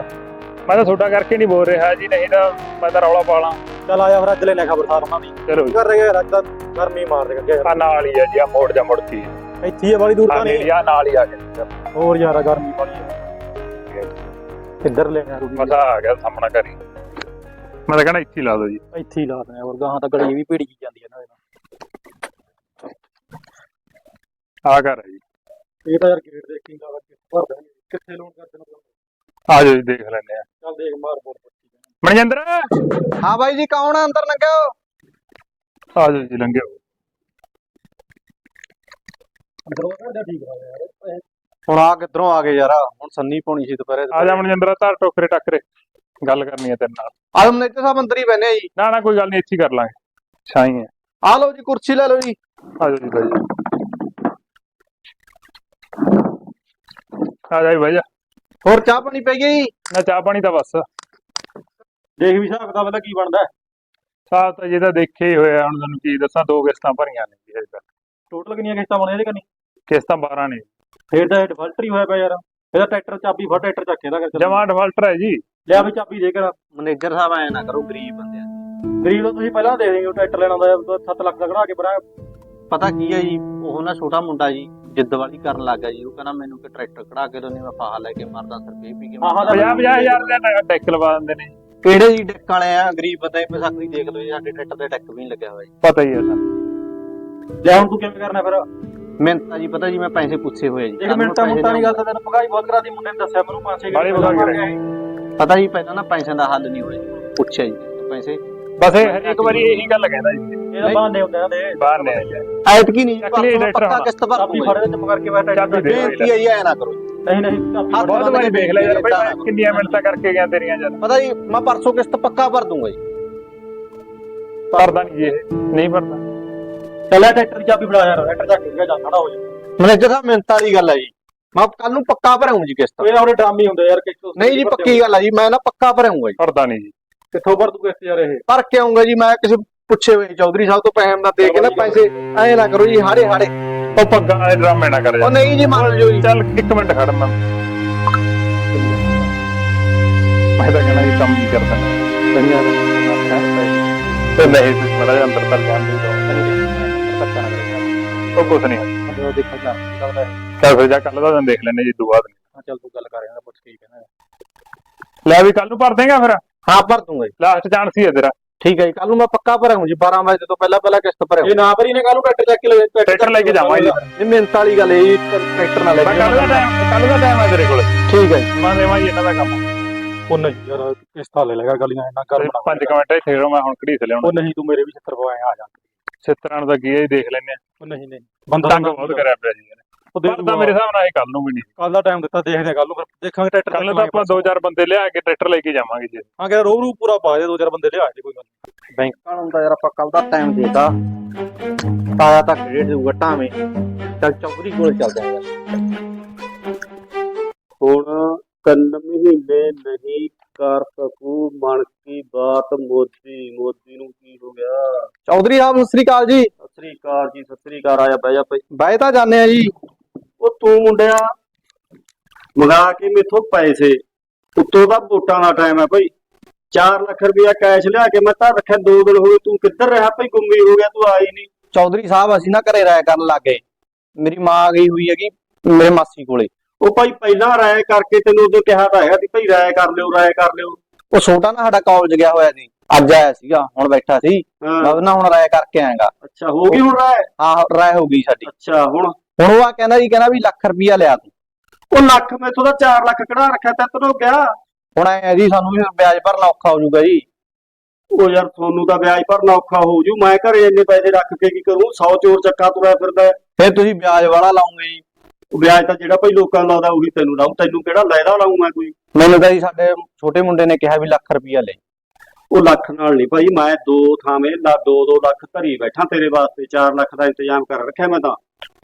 ਮੈਂ ਤਾਂ ਤੁਹਾਡਾ ਕਰਕੇ ਨਹੀਂ ਬੋਲ ਰਿਹਾ ਜੀ ਨਹੀਂ ਤਾਂ ਮੈਂ ਤਾਂ ਰੌਲਾ ਪਾਲਾਂ ਚੱਲ ਆਇਆ ਫਿਰ ਅੱਜ ਲੈਣਾ ਖਬਰਸਾਰ ਉਹਨਾਂ ਦੀ। ਚਲੋ ਕੀ ਕਰ ਰਹੇ ਅੱਜ ਤਾਂ ਗਰਮੀ ਮਾਰ ਦੇ ਅੱਗੇ। ਆ ਨਾਲ ਹੀ ਆ ਜੀ ਆ ਮੋੜ ਜਾ ਮੁੜਤੀ ਇੱਥੇ ਹੀ ਆ ਬੜੀ ਦੂਰ ਆ ਤਾਂ ਨਹੀਂ ਆ ਨਾਲ ਹੀ ਆ ਗਿਆ ਹੋਰ ਯਾਰ ਗਰਮੀ ਬੜੀ ਹੈ ਕਿੱਧਰ ਲੈਣਾ ਰੂਬੀ? ਮਜ਼ਾ ਆ ਗਿਆ ਸਾਹਮਣਾ ਕਰੀ ਮੈਂ ਤਾਂ ਕਹਿੰਦਾ ਇੱਥੇ ਹੀ ਲਾ ਦੋ ਜੀ। ਇੱਥੇ ਹੀ ਲਾ ਦੇਣਾ ਹੋਰ ਗਾਹਾਂ ਤਾਂ ਗਲੀ ਵੀ ਭੀੜੀ ਕੀ ਜਾਂਦੀ ਹੈ ਨਾ ਆ ਘਰ ਹੈ ਜੀ। ਇਹ ਤਾਂ ਯਾਰ ਗੇਟ ਦੇਖੀ ਭਰ ਦੇਣਗੇ ਕਿੱਥੇ ਲੋਨ ਕਰਦੇ ਨੇ ਆ ਜਾਓ ਜੀ ਦੇਖ ਲੈਂਦੇ ਆ। ਚੱਲ ਦੇਖ ਮਾਰ ਬੋਲ ਮਨਜਿੰਦਰ! ਹਾਂ ਬਾਈ ਜੀ ਕੌਣ ਆ? ਅੰਦਰ ਲੰਘਿਓ। ਆ ਜਾਓ ਜੀ ਲੰਘਿਓ। ਅੰਦਰੋਂ ਕਹਿੰਦਾ ਠੀਕ ਆ ਯਾਰ। ਹੁਣ ਆ ਕਿੱਧਰੋਂ ਆ ਗਏ ਯਾਰ? ਹੁਣ ਸੰਨੀ ਪਾਉਣੀ ਸੀ ਦੁਪਹਿਰੇ ਆ ਜਾ ਮਨਜਿੰਦਰ ਧਰ ਟੋਕਰੇ ਟੱਕਰੇ ਗੱਲ ਕਰਨੀ ਹੈ ਤੇਰੇ ਨਾਲ। ਆਲਮ ਮੈਨੇਜਰ ਸਾਹਿਬ ਅੰਦਰ ਹੀ ਬੈਨੇ ਜੀ। ਨਾ ਨਾ ਕੋਈ ਗੱਲ ਨਹੀਂ ਇੱਥੇ ਹੀ ਕਰ ਲਾਂਗੇ। ਛਾਈ ਹੈ ਆ ਲਓ ਜੀ ਕੁਰਸੀ ਲੈ ਲਓ ਜੀ। ਆ ਜਾਓ ਜੀ ਬਾਈ ਆ ਜਾ ਬਾਈ ਹੋਰ ਚਾਹ ਪਾਣੀ ਪੈ ਗਈ? ਨਾ ਚਾਹ ਪਾਣੀ ਤਾਂ ਬਸ। ਦੇਖ ਵੀ ਹਿਸਾਬ ਦਾ ਪਤਾ ਕੀ ਬਣਦਾ ਸਾਹ ਤਾਂ ਜਿਹਦਾ ਦੇਖੇ ਹੀ ਹੋਇਆ ਹੁਣ ਤੁਹਾਨੂੰ ਕੀ ਦੱਸਾਂ ਦੋ ਕਿਸ਼ਤਾਂ ਭਰੀਆਂ ਨੇ ਜੀ ਹਜੇ ਤੱਕ ਟੋਟਲ ਕਿੰਨੀਆਂ ਕਿਸ਼ਤਾਂ ਬਣੀਆਂ ਇਹਦੇ ਕੰਨੀ? ਕਿਸ਼ਤਾਂ 12 ਨੇ। ਫੇਰ ਤਾਂ ਡਿਫਾਲਟਰ ਹੀ ਹੋਇਆ ਪਿਆ ਯਾਰ। ਇਹਦਾ ਟਰੈਕਟਰ ਚਾਬੀ ਫੜ ਟਰੈਕਟਰ ਚੱਕ ਇਹਦਾ ਕਰ ਜਮਾ ਡਿਫਾਲਟਰ ਹੈ ਜੀ। ਲਿਆ ਵੀ ਚਾਬੀ ਦੇ ਕਰ ਮੈਨੇਜਰ ਸਾਹਿਬ ਐ ਨਾ ਕਰੋ ਗਰੀਬ ਬੰਦੇ ਆ। ਗਰੀਬ ਨੂੰ ਤੁਸੀਂ ਪਹਿਲਾਂ ਦੇ ਦੇਂਗੇ ਟਰੈਕਟਰ ਲੈਣਾ ਹੁੰਦਾ 7 ਲੱਖ ਦਾ ਕਢਾ ਕੇ ਬਰਾ ਪਤਾ ਕੀ ਹੈ ਜੀ ਉਹ ਨਾ ਛੋਟਾ ਮੁੰਡਾ ਜੀ ਜਿੱਦ ਵਾਲੀ ਕਰਨ ਲੱਗ ਗਿਆ ਜੀ ਉਹ ਕਹਿੰਦਾ ਮੈਨੂੰ ਕਿ ਟਰੈਕਟਰ ਕਢਾ ਕੇ ਦੋ ਨਹੀਂ ਮੈਂ ਫਾਹਾ ਲੈ ਕੇ ਮਰਦਾ ਸਰਵੇ ਪੀ ਕੇ ਹਾਂ, ਹਾਂ, 50 50000 ਦਾ ਟੈਕ ਲਵਾ ਦਿੰਦੇ ਨੇ। ਕਿਹੜੇ ਜੀ ਡੈਕ ਵਾਲੇ ਆ? ਗਰੀਬ ਦੇਖ ਲਓ ਜੀ ਸਾਡੇ ਟਰੈਕਟਰ ਦੇ ਡੈਕ ਵੀ ਨਹੀਂ ਲੱਗਿਆ ਹੋਇਆ ਜੀ। ਪਤਾ ਹੀ ਹੈ ਸਰ। ਲੈ ਹੁਣ ਤੂੰ ਕਿਵੇਂ ਕਰਨਾ ਫਿਰ? ਮਿਹਨਤ ਤਾਂ ਜੀ ਪਤਾ ਜੀ ਮੈਂ ਪੈਸੇ ਪੁੱਛੇ ਹੋਏ ਜੀ। ਦੇਖ ਮਿੰਟਾਂ ਮੁੰਟਾਂ ਨਹੀਂ ਗੱਲ ਤਾਂ ਤੈਨੂੰ ਪਗਾਈ ਬਹੁਤ ਕਰਾ ਦੀ ਮੁੰਡੇ ਨੇ ਦੱਸਿਆ ਮੈਨੂੰ ਪਾਸੇ ਬਾਹਲੀ ਵਗਾ ਕੇ ਰਹੇ। ਪਤਾ ਜੀ ਪਹਿਲਾਂ ਨਾ ਪੈਸਿਆਂ ਦਾ ਹੱਲ ਨਹੀਂ ਹੋਇਆ ਜੀ। ਪੁੱਛਿਆ ਜੀ ਪੈਸੇ ਬਸ ਇਹ ਹਰੇਕ ਵਾਰੀ ਇਹੀ ਗੱਲ ਕਹਿੰਦਾ ਜੀ। ਇਹਦਾ ਬਾਂਦੇ ਹੁੰਦੇ ਆ ਦੇ। ਬਾਹਰ ਨੇ ਐਤਕੀ ਨਹੀਂ। ਚੱਕ ਲਈ ਟਰੈਕਟਰ ਪੱਕਾ ਹੁਣ। ਕਿਸ਼ਤ ਭਰ ਫੜ ਦੇ ਚੁੱਪ ਕਰਕੇ ਬੈਠਾ ਚਾਬੀ ਦੇ। ਬੇਨਤੀ ਹੈ ਜੀ ਐ ਨਾ ਕਰੋ। ਨਹੀਂ ਨਹੀਂ ਬਹੁਤ ਵਾਰੀ ਕੇ ਦੇਖ ਲਿਆ ਯਾਰ ਬਈ ਮੈਂ ਕਿੰਨੀਆਂ ਮਿੰਟਾਂ ਕਰਕੇ ਗਿਆ ਤੇਰੀਆਂ ਜਦ ਪਤਾ ਜੀ ਮੈਂ ਪਰਸੋਂ ਕਿਸ਼ਤ ਪੱਕਾ ਭਰ ਦੂੰਗਾ ਜੀ। ਭਰਦਾ ਨਹੀਂ ਜੀ ਇਹ। ਨਹੀਂ ਭਰਦਾ। ਚੱਲਿਆ ਟਰੈਕਟਰ ਦੀ ਚਾਬੀ ਫੜਾ ਯਾਰ ਟਰੈਕਟਰ ਚੱਕ ਕੇ ਜਾ ਖੜਾ ਹੋ ਜਾ। ਮੈਨੇਜਰ ਸਾਹਿਬ ਮਿਹਨਤ ਵਾਲੀ ਗੱਲ ਹੈ ਜੀ। ਮੈਂ ਕੱਲ ਨੂੰ ਪੱਕਾ ਭਰਾਂਗਾ ਜੀ ਕਿਸ਼ਤ। ਇਹ ਉਹਦੇ ਡਰਾਮੇ ਹੁੰਦੇ ਯਾਰ ਕਿੱਥੋਂ ਨਹੀਂ ਜੀ ਪੱਕੀ ਗੱਲ ਹੈ ਜੀ ਮੈਂ ਨਾ ਪੱਕਾ ਭਰਾਂਗਾ ਜੀ। ਭਰਦਾ ਨਹੀਂ ਜੀ। ਕਿੱਥੋਂ ਭਰ ਤੂੰ ਕਿਸ਼ਤ ਯਾਰ ਇਹ? ਭਰ ਕੇ ਆਉਂਗਾ ਜੀ ਮੈਂ ਕਿਸੇ ਪੁੱਛੇ ਹੋਏ ਚੌਧਰੀ ਸਾਹਿਬ ਤੋਂ ਪੈਸੇ ਦਾ ਦੇ ਕੇ ਨਾ ਪੈਸੇ ਐ ਨਾ ਕਰੋ ਜੀ ਹਾੜੇ ਹਾੜੇ। ਉਹ ਪੱਗਾਂ ਵਾਲੇ ਡਰਾਮੇ ਨਾ ਕਰ ਉਹ ਨਹੀਂ ਜੀ ਮੰਨ ਲਿਓ ਜੀ। ਚੱਲ ਇੱਕ ਮਿੰਟ ਖੜ ਮੈਂ। ਮੈਂ ਤਾਂ ਕਹਿਣਾ ਇਹ ਕੰਮ ਨਹੀਂ ਕਰਦਾ ਤੇ ਨਹੀਂ ਤੂੰ ਮੜਾ ਜਿਹਾ ਅੰਦਰ ਤੱਕ ਜਾਣ ਦੇ ਉਹ ਕੁਛ ਨਹੀਂ। ਉਹ ਦੇਖਾ ਲੱਗਦਾ ਹੈ। ਚੱਲ ਫਿਰ ਜਾ ਕੱਲ ਦਾ ਦਿਨ ਦੇਖ ਲੈਣੇ ਜੀ ਦੁਆ ਦਿਨ ਹਾਂ ਚੱਲ ਤੂੰ ਗੱਲ ਕਰ ਰਿਹਾ ਪੁੱਛ ਕੇ ਹੀ ਕਹਿਣਾ। ਲੈ ਵੀ ਕੱਲ ਨੂੰ ਭਰ ਦੇਗਾ ਫਿਰ। ਹਾਂ ਭਰ ਦੂੰਗਾ ਜੀ। ਲਾਸਟ ਚਾਂਸ ਹੀ ਹੈ ਤੇਰਾ। ਠੀਕ ਹੈ ਜੀ ਕੱਲ ਨੂੰ ਮੈਂ ਪੱਕਾ ਭਰਾਂਗਾ ਜੀ 12 ਵਜੇ ਤੋਂ ਪਹਿਲਾਂ ਪਹਿਲਾਂ ਕਿਸ਼ਤ ਭਰਾਂਗਾ ਇਹ ਨਾ ਭਰੀ ਨੇ ਕੱਲ ਨੂੰ ਟਰੈਕਟਰ ਚੱਕ ਕੇ ਲੈ ਟਰੈਕਟਰ ਲੈ ਕੇ ਜਾਵਾਂਗੇ ਇਹ ਮਿਹਨਤ ਵਾਲੀ ਗੱਲ ਹੈ ਜੀ ਟਰੈਕਟਰ ਨਾਲ ਲੈ ਕੇ ਕੱਲ ਦਾ ਟਾਈਮ ਕੱਲ ਦਾ ਟਾਈਮ ਹੈ ਤੇਰੇ ਕੋਲ। ਠੀਕ ਹੈ ਜੀ। ਮੈਂ ਦੇਵਾਂ ਜੀ ਇਹਨਾਂ ਦਾ ਕੰਮ। ਉਹ ਨਹੀਂ ਯਾਰ ਕਿਸ਼ਤ ਲੈ ਲੇਗਾ ਗਲੀਆਂ ਇੰਨਾ ਕਰ ਬਣਾ 5 ਮਿੰਟ ਇੱਥੇ ਰਹੋ ਮੈਂ ਹੁਣ ਘੜੀ ਤੇ ਲਿਆਉਣਾ। ਉਹ ਨਹੀਂ ਤੂੰ ਮੇਰੇ ਵੀ 70 ਪਵਾਏ ਆ ਜਾ। ਸਿੱਤਰਾਂ ਦਾ ਕੀ ਹੈ ਜੀ ਦੇਖ ਲੈਣੇ ਉਹ ਨਹੀਂ ਨਹੀਂ। ਬੰਦਾ ਤੰਗ ਬਹੁਤ ਕਰਿਆ ਪਿਆ ਜੀ ਇਹਨੇ। ਉਹ ਦੇ ਭਰਦਾ ਮੇਰੇ ਹਿਸਾਬ ਨਾਲ ਇਹ ਕੱਲ ਨੂੰ ਵੀ ਨਹੀਂ। ਕੱਲ ਦਾ ਟਾਈਮ ਦਿੱਤਾ ਦੇਖਦੇ ਕੱਲ ਨੂੰ ਫਿਰ ਦੇਖਾਂਗੇ ਟਰੈਕਟਰ ਕੱਲ ਤਾਂ ਆਪਾਂ ਦੋ ਚਾਰ ਬੰਦੇ ਲਿਆ ਕੇ ਟਰੈਕਟਰ ਲੈ ਕੇ ਜਾਵਾਂਗੇ ਜੀ। ਹਾਂ ਕਿ ਰੋ ਰੂ ਪੂਰਾ ਪਾ ਦੇ ਦੋ ਚਾਰ ਬੰਦੇ ਲਿਆ ਦੇ ਕੋਈ ਗੱਲ। ਬੈਂਕ। ਕਾਨੂੰਨ ਦਾ ਯਾਰ ਆਪਾਂ ਕੱਲ ਦਾ ਟਾਈਮ ਦੇਤਾ। ਤਾਇਆ ਤਾਂ ਕ੍ਰੈਡਿਟ ਦੇਊਗਾ ਟਾਵੇਂ ਚੱਲ ਚੌਧਰੀ ਕੋਲ ਚੱਲਦੇ ਆ ਯਾਰ ਹੁਣ ਤਿੰਨ ਮਹੀਨੇ ਨਹੀਂ ਕਰ ਸਕੂ ਮਨ ਕੀ ਬਾਤ। ਮੋਦੀ ਮੋਦੀ ਨੂੰ ਕੀ ਹੋ ਗਿਆ? ਚੌਧਰੀ ਸਾਹਿਬ ਸਤਿ ਸ੍ਰੀ ਅਕਾਲ ਜੀ। ਸਤਿ ਸ੍ਰੀ ਅਕਾਲ ਜੀ ਸਤਿ ਸ੍ਰੀ ਅਕਾਲ ਆਇਆ ਬਹਿ ਜਾ ਭਾਈ। ਤਾਂ ਜਾਣੇ ਆ ਜੀ। ਉਹ ਤੂੰ ਮੁੰਡਿਆ। ਮੰਗਾ ਕੇ ਮੇਥੋਂ ਪੈਸੇ। ਉੱਤੋਂ ਦਾ ਵੋਟਾਂ ਦਾ ਟਾਈਮ ਹੈ ਭਾਈ। 4 ਲੱਖ ਰੁਪਇਆ ਕੈਸ਼ ਲਿਆ ਕੇ ਮੈਂ ਤਾਂ ਰੱਖਿਆ। ਦੋ ਦਿਨ ਹੋਏ ਤੂੰ ਕਿੱਧਰ ਰਿਹਾ ਭਾਈ? ਗੁੰਮੀ ਹੋ ਗਿਆ ਤੂੰ ਆਈ ਨਹੀਂ। ਚੌਧਰੀ ਸਾਹਿਬ ਅਸੀਂ ਨਾ ਘਰੇ ਰਾਇ ਕਰਨ ਲੱਗੇ ਮੇਰੀ ਮਾਂ ਗਈ ਹੋਈ ਹੈਗੀ ਮੇਰੇ ਮਾਸੀ ਕੋਲੇ। ਉਹ ਭਾਈ ਪਹਿਲਾਂ ਰਾਏ ਕਰਕੇ ਤੈਨੂੰ ਉਦੋਂ ਕਿਹਾ ਤਾਂ ਹੈਗਾ ਸੀ ਭਾਈ ਰਾਏ ਕਰ ਲਿਓ ਰਾਏ ਕਰ ਲਿਓ। ਉਹ ਛੋਟਾ ਨਾ ਸਾਡਾ ਕਾਲਜ ਗਿਆ ਹੋਇਆ ਸੀ। ਅੱਜ ਆਇਆ ਸੀਗਾ ਹੁਣ ਬੈਠਾ ਸੀ। ਹਾਂ। ਮੈਂ ਨਾ ਹੁਣ ਰਾਇ ਕਰਕੇ ਆਏਗਾ। ਅੱਛਾ ਹੋ ਗਈ ਹੁਣ ਰਾਏ ਹਾਂ ਰਾਇ ਹੋ ਗਈ ਸਾਡੀ। ਅੱਛਾ ਹੁਣ? ਹੁਣ ਉਹ ਆ ਕਹਿੰਦਾ ਜੀ ਕਹਿੰਦਾ ਵੀ ਲੱਖ ਰੁਪਈਆ ਲਿਆ ਤੂੰ। ਉਹ ਲੱਖ ਮੈਥੋਂ ਤਾਂ 4 ਲੱਖ ਕਢਾ ਰੱਖਿਆ ਤੇ ਤੈਨੂੰ ਗਿਆ। ਹੁਣ ਐ ਜੀ ਸਾਨੂੰ ਵੀ ਵਿਆਜ ਭਰਨਾ ਔਖਾ ਹੋ ਜਾਊਗਾ ਜੀ। ਉਹ ਯਾਰ ਤੁਹਾਨੂੰ ਤਾਂ ਵਿਆਜ ਭਰਨਾ ਔਖਾ ਹੋ ਜੂ ਮੈਂ ਘਰੇ ਇੰਨੇ ਪੈਸੇ ਰੱਖ ਕੇ ਕੀ ਕਰੂੰ? 100 ਚੋਰ ਚੱਕਾ ਤੁਰਿਆ ਫਿਰਦਾ ਹੈ। ਫਿਰ ਤੁਸੀਂ ਵਿਆਜ ਵਾਲਾ ਲਾਉਂਗੇ ਜੀ। ਉਹ ਵਿਆਜ ਤਾਂ ਜਿਹੜਾ ਭਾਈ ਲੋਕਾਂ ਨੂੰ ਲਾਉਂਦਾ ਉਹੀ ਤੈਨੂੰ ਲਾਉਂ ਤੈਨੂੰ ਕਿਹੜਾ ਲੈਦਾ ਲਾਉਂ ਮੈਂ ਕੋਈ? ਮੈਨੂੰ ਤਾਂ ਜੀ ਸਾਡੇ ਛੋਟੇ ਮੁੰਡੇ ਨੇ ਕਿਹਾ ਵੀ ਲੱਖ ਰੁਪਈਆ ਲੈ। ਉਹ ਲੱਖ ਨਾਲ ਨਹੀਂ ਭਾਈ ਮੈਂ ਦੋ ਥਾਵੇਂ ਲਾ 2-2 ਲੱਖ ਧਰੀ ਬੈਠਾ ਤੇਰੇ ਵਾਸਤੇ 4 ਲੱਖ ਦਾ ਇੰਤਜ਼ਾਮ ਕਰ ਰੱਖਿਆ ਮੈਂ ਤਾਂ।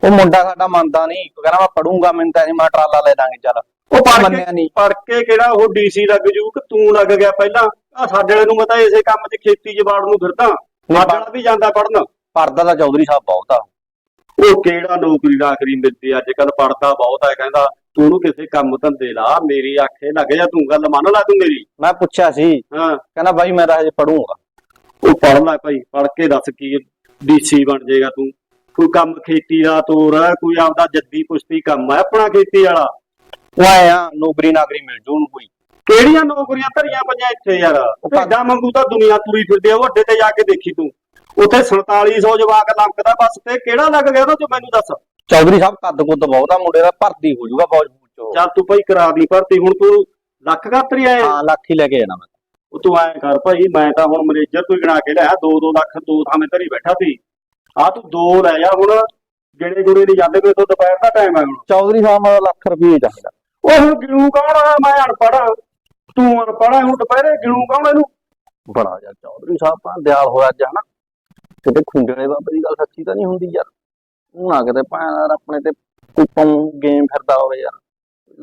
ਉਹ ਮੁੰਡਾ ਸਾਡਾ ਮੰਨਦਾ ਨਹੀਂ। ਕਹਿੰਦਾ ਮੈਂ ਪੜੂੰਗਾ ਮੈਨੂੰ ਤਾਂ ਨਹੀਂ ਮੈਂ ਟਰਾਲਾ ਲੈ ਦਾਂਗੇ ਚੱਲ। ਉਹ ਪੜ ਕੇ ਮੰਨਿਆ ਨਹੀਂ। ਪੜ ਕੇ ਕਿਹੜਾ ਉਹ ਡੀਸੀ ਲੱਗ ਜੂ ਕਿ ਤੂੰ ਲੱਗ ਗਿਆ ਪਹਿਲਾਂ। ਆ ਸਾਡੇ ਵਾਲੇ ਨੂੰ ਮੈਂ ਤਾਂ ਇਸੇ ਕੰਮ 'ਚ ਖੇਤੀ 'ਚ ਵਾੜ ਨੂੰ ਫਿਰਦਾ। ਮਾਡਲਾ ਵੀ ਜਾਂਦਾ ਪੜਨ ਪੜਦਾ ਤਾਂ ਚੌਧਰੀ ਸਾਹਿਬ ਬਹੁਤ ਆ। ਉਹ ਕਿਹੜਾ ਨੌਕਰੀ ਨਾਕਰੀ ਮਿਲਦੀ ਅੱਜ ਕੱਲ ਪੜਦਾ ਬਹੁਤ ਹੈ ਕਹਿੰਦਾ ਤੂੰ ਉਹਨੂੰ ਕਿਸੇ ਕੰਮ ਧੰਦੇ ਲਾ ਮੇਰੀ ਆਖੇ ਲੱਗ ਜਾ ਤੂੰ ਗੱਲ ਮੰਨ ਲੈ ਤੂੰ ਮੇਰੀ? ਮੈਂ ਪੁੱਛਿਆ ਸੀ। ਹਾਂ। ਕਹਿੰਦਾ ਬਾਈ ਮੈਂ ਤਾਂ ਹਜੇ ਪੜੂੰਗਾ ਉਹ ਪੜ ਲੈ ਭਾਈ ਪੜ ਕੇ ਦੱਸ ਕੀ ਡੀਸੀ ਬਣ ਜਾਏਗਾ ਤੂੰ। ਕੋਈ ਕੰਮ ਖੇਤੀ ਦਾ ਤੋਰ ਹੈ ਕੋਈ ਆਪਦਾ ਜੱਦੀ ਪੁਸ਼ਤੀ ਕੰਮ ਹੈ ਆਪਣਾ ਖੇਤੀ ਵਾਲਾ। ਉਹ ਆਏ ਆ ਨੌਕਰੀ ਨਾਕਰੀ ਮਿਲ ਜੂ ਉਹਨੂੰ ਕੋਈ। ਕਿਹੜੀਆਂ ਨੌਕਰੀਆਂ ਧਰੀਆਂ ਪਈਆਂ ਇੱਥੇ ਯਾਰ? ਭੇਡਾਂ ਵਾਂਗੂ ਤਾਂ ਦੁਨੀਆ ਤੁਰੀ ਫਿਰਦੀ ਆ ਉਹ ਅੱਡੇ ਤੇ ਜਾ ਕੇ ਦੇਖੀ ਤੂੰ। ਉੱਥੇ 4700 ਜਵਾਕ ਲੰਕਦਾ ਬੱਸ ਤੇ ਕਿਹੜਾ ਲੱਗ ਗਿਆ ਉਹ ਤੂੰ ਮੈਨੂੰ ਦੱਸ? ਚੌਧਰੀ ਸਾਹਿਬ ਕੱਦ ਕੁੱਦ ਬਹੁਤ ਆ ਮੁੰਡੇ ਦਾ ਭਰਤੀ ਹੋ ਜਾਊਗਾ ਫੌਜ ਫੂਜ ਚੋਂ। ਚੱਲ ਤੂੰ ਭਾਈ ਕਰਾ ਦੀ ਭਰਤੀ ਹੁਣ ਤੂੰ ਲੱਖ ਖਾਤਰੀ ਆਇਆ। ਹਾਂ ਲੱਖ ਹੀ ਲੈ ਕੇ ਜਾਣਾ ਮੈਂ। ਉਹ ਤੂੰ ਐਂ ਕਰ ਭਾਈ ਮੈਂ ਤਾਂ ਹੁਣ ਮੈਨੇਜਰ ਤੋਂ ਹੀ ਗਣਾ ਕੇ ਲਿਆ 2-2 ਲੱਖ ਦੋ ਥਾਵੇਂ ਧਰੀ ਬੈਠਾ ਸੀ। ਆ ਤੂੰ ਦੋ ਲੈ ਜਾ ਹੁਣ ਗਿਣੇ ਗੁਣੇ ਨਹੀਂ ਜਾਂਦੇ ਮੇਰੇ ਤੋਂ ਦੁਪਹਿਰ ਦਾ ਟਾਈਮ ਹੈ ਹੁਣ। ਚੌਧਰੀ ਸਾਹਿਬ ਨੂੰ ਲੱਖ ਰੁਪਏ ਚਾਹੀਦਾ। ਉਹ ਹੁਣ ਗਿਣੂ ਕੌਣ ਆ? ਮੈਂ ਅਨਪੜ੍ਹ ਆ। ਤੂੰ ਅਨਪੜ੍ਹ ਆ, ਹੁਣ ਦੁਪਹਿਰੇ ਗਿਣੂ ਕੌਣ ਇਹਨੂੰ? ਬੜਾ ਯਾਰ ਚੌਧਰੀ ਸਾਹਿਬ ਤਾਂ ਦਿਆਲ ਹੋਇਆ ਅੱਜ ਹਨਾ? ਕਿਤੇ ਖੁੰਡਣੇ ਬਾਬੇ ਦੀ ਗੱਲ ਸੱਚੀ ਤਾਂ ਨਹੀਂ ਹੁੰਦੀ ਯਾਰ। ਉਹ ਨਾ ਕਿਤੇ ਭਾਂ ਆਪਣੇ ਤੇ ਕੁੱਪੋਂ ਗੇਮ ਫਿਰਦਾ ਹੋਵੇ ਯਾਰ।